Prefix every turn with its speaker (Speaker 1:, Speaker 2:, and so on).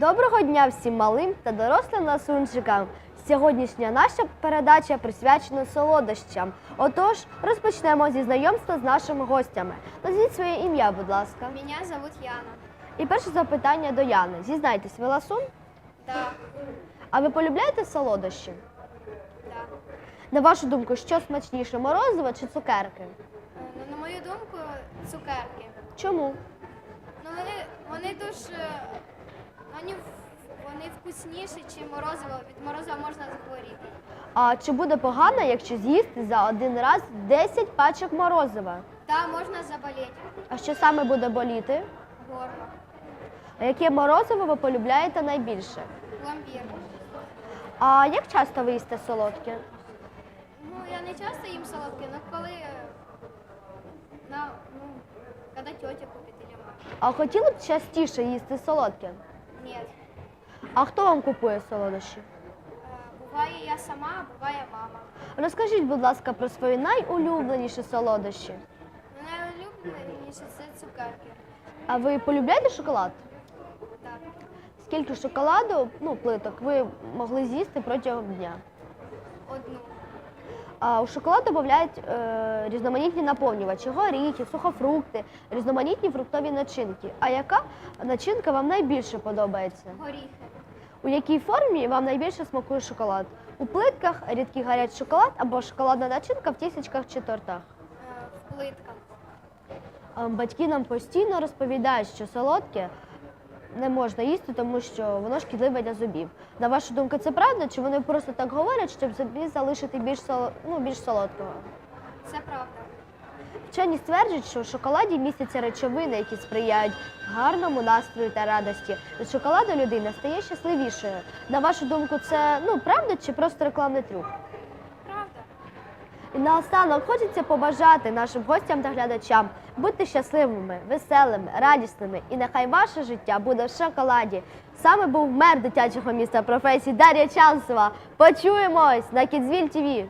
Speaker 1: Доброго дня всім малим та дорослим ласунчикам. Сьогоднішня наша передача присвячена солодощам. Отож, розпочнемо зі знайомства з нашими гостями. Назвіть своє ім'я, будь ласка.
Speaker 2: Меня зовут Яна.
Speaker 1: І перше запитання до Яни. Зізнайтесь, ви ласун?
Speaker 2: Да,
Speaker 1: А ви полюбляєте солодощі?
Speaker 2: да.
Speaker 1: На вашу думку, що смачніше, морозиво чи цукерки?
Speaker 2: Ну, на мою думку, цукерки.
Speaker 1: Чому?
Speaker 2: Ну вони, вони дуже вони, вони вкусніші, ніж морозиво. Від морозива можна захворіти.
Speaker 1: А чи буде погано, якщо з'їсти за один раз 10 пачок морозива?
Speaker 2: Та можна заболіти.
Speaker 1: А що саме буде боліти?
Speaker 2: Горло.
Speaker 1: А яке морозиво ви полюбляєте найбільше?
Speaker 2: Пломбір.
Speaker 1: А як часто ви їсте солодке?
Speaker 2: Ну, я не часто їм солодке, але коли на, ну, коли тетя купить.
Speaker 1: А хотіли б частіше їсти солодке?
Speaker 2: Ні.
Speaker 1: А хто вам купує солодощі?
Speaker 2: Е, Буває я сама, а буває мама.
Speaker 1: Розкажіть, будь ласка, про свої найулюбленіші солодощі.
Speaker 2: Ну, Найулюбленіше це цукерки.
Speaker 1: А ви полюбляєте шоколад?
Speaker 2: Так.
Speaker 1: Скільки шоколаду, ну, плиток, ви могли з'їсти протягом дня?
Speaker 2: Одну.
Speaker 1: А у шоколад додають е, різноманітні наповнювачі, горіхи, сухофрукти, різноманітні фруктові начинки. А яка начинка вам найбільше подобається?
Speaker 2: Горіхи.
Speaker 1: У якій формі вам найбільше смакує шоколад? У плитках, рідкий гарячий шоколад або шоколадна начинка в тісечках чи тортах?
Speaker 2: Е, В плитках.
Speaker 1: Батьки нам постійно розповідають, що солодке не можна їсти, тому що воно шкідливе для зубів. На вашу думку, це правда? Чи вони просто так говорять, щоб собі залишити більш соло- ну, більш солодкого?
Speaker 2: Це правда.
Speaker 1: Вчені стверджують, що в шоколаді містяться речовини, які сприяють гарному настрою та радості. Від шоколаду людина стає щасливішою. На вашу думку, це ну правда чи просто рекламний трюк? І наостанок хочеться побажати нашим гостям та глядачам бути щасливими, веселими, радісними, і нехай ваше життя буде в шоколаді. Саме був мер дитячого міста професії Дар'я Чансова. Почуємось на Кідзвіль ТВ.